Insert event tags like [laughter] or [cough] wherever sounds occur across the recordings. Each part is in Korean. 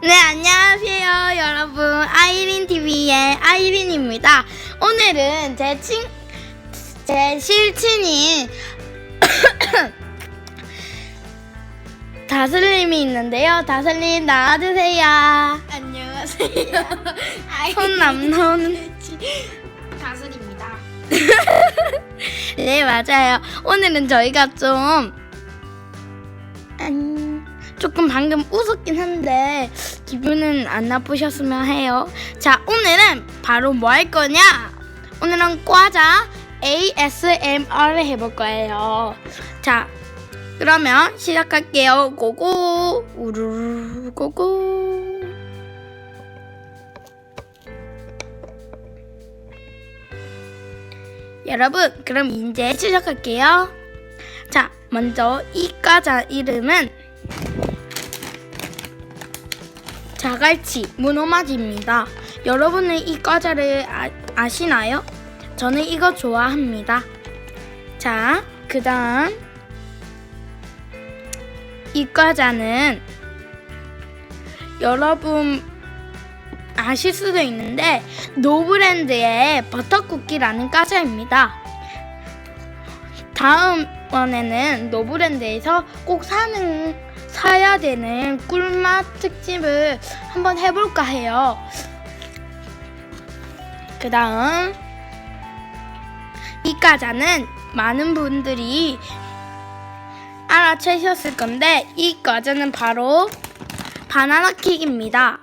네, 안녕하세요, 여러분. 아이린 TV의 아이린입니다. 오늘은 제 친, 제 실친인 [coughs] 다슬님이 있는데요. 다슬님 나와주세요. 안녕하세요. [laughs] 손 안 나오는. 다슬입니다. [laughs] 네, 맞아요. 오늘은 저희가 좀, 음, 조금 방금 웃었긴 한데, 기분은 안 나쁘셨으면 해요. 자, 오늘은 바로 뭐 할 거냐? 오늘은 과자 ASMR을 해볼 거예요. 자, 그러면 시작할게요. 고고, 우르르, 고고. 여러분, 그럼 이제 시작할게요. 자, 먼저 이 과자 이름은 자갈치 문어맛입니다. 여러분은 이 과자를 아, 아시나요? 저는 이거 좋아합니다. 자, 그 다음 이 과자는 여러분 아실 수도 있는데 노브랜드의 버터쿠키라는 과자입니다. 다음번에는 노브랜드에서 꼭 사는 사야 되는 꿀맛 특집을 한번 해볼까 해요. 그 다음 이 과자는 많은 분들이 알아채셨을 건데 이 과자는 바로 바나나 킥입니다.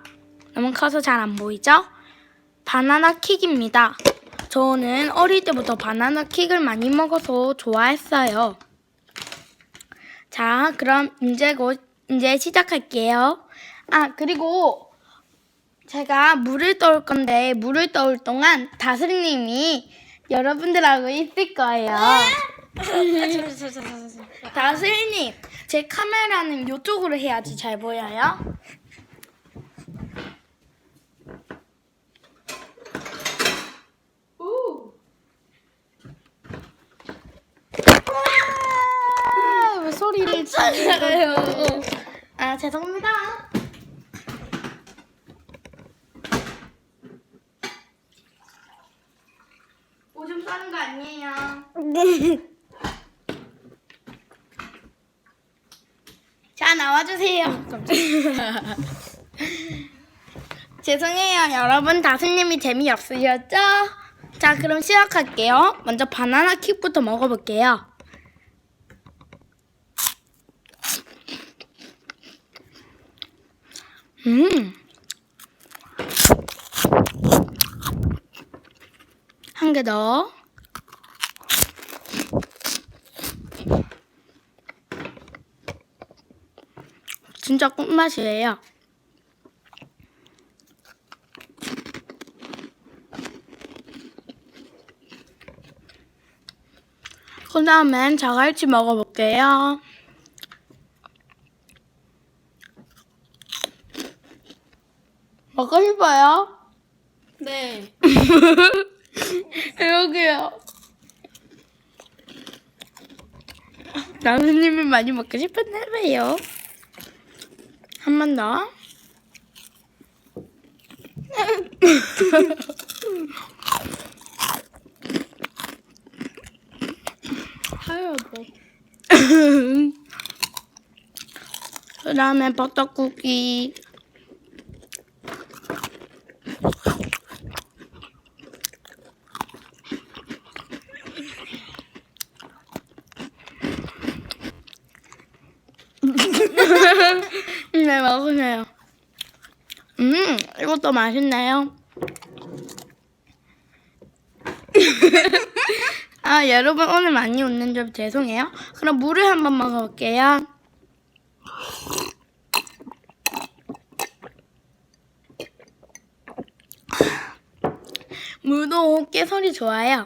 너무 커서 잘 안 보이죠? 바나나 킥입니다. 저는 어릴 때부터 바나나 킥을 많이 먹어서 좋아했어요. 자, 그럼 이제 곧 이제 시작할게요. 아, 그리고 제가 물을 떠올 건데 물을 떠올 동안 다슬님이 여러분들하고 있을 거예요. [laughs] 다슬님, 제 카메라는 이쪽으로 해야지 잘 보여요. 아요 아, 죄송합니다. 오줌 싸는 거 아니에요. 자, 나와주세요. [laughs] 죄송해요, 여러분. 다스님이 재미없으셨죠? 자, 그럼 시작할게요. 먼저 바나나 킥부터 먹어볼게요. 음. 한 개 더. 진짜 꿀맛이에요. 그 다음엔 자갈치 먹어볼게요. 먹고 싶어요? 네. [laughs] 여기요. 나무님이 많이 먹고 싶었나 봐요. 한 번 더. 하여도. 그 다음에 버터쿠키. 네, 먹으세요. 음, 이것도 맛있네요. [laughs] 아, 여러분 오늘 많이 웃는 점 죄송해요. 그럼 물을 한번 먹어볼게요. 물도 깨소리 좋아요.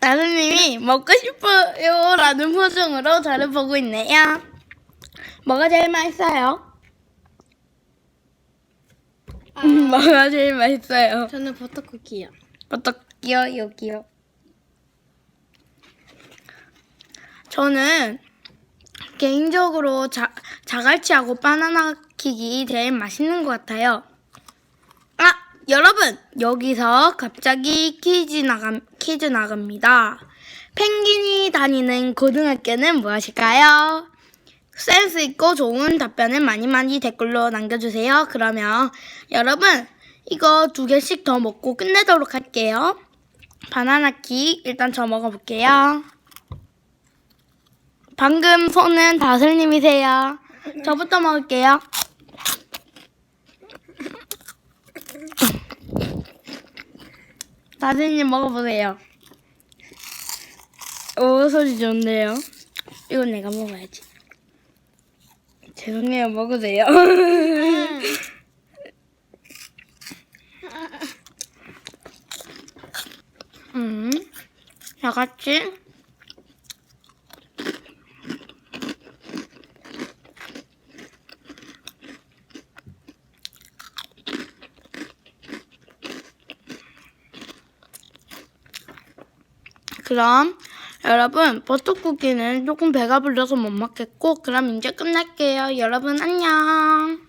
나루님이 먹고 싶어요 라는 표정으로 저를 보고 있네요. 뭐가 제일 맛있어요? 음, [laughs] 뭐가 제일 맛있어요? 저는 버터쿠키요. 어떡해요, 여기요? 저는 개인적으로 자, 자갈치하고 바나나 킥이 제일 맛있는 것 같아요. 아, 여러분! 여기서 갑자기 퀴즈 나가, 퀴즈 나갑니다. 펭귄이 다니는 고등학교는 무엇일까요? 센스 있고 좋은 답변을 많이 많이 댓글로 남겨주세요. 그러면 여러분, 이거 두 개씩 더 먹고 끝내도록 할게요. 바나나 킥 일단 저 먹어볼게요. 방금 손은 다슬님이세요. 저부터 먹을게요. 다슬님 먹어보세요. 오 소리 좋네요. 이건 내가 먹어야지. 죄송해요 먹으세요. 음, [laughs] 다 같이. 그럼 여러분 버터쿠키는 조금 배가 불러서 못 먹겠고 그럼 이제 끝날게요. 여러분 안녕.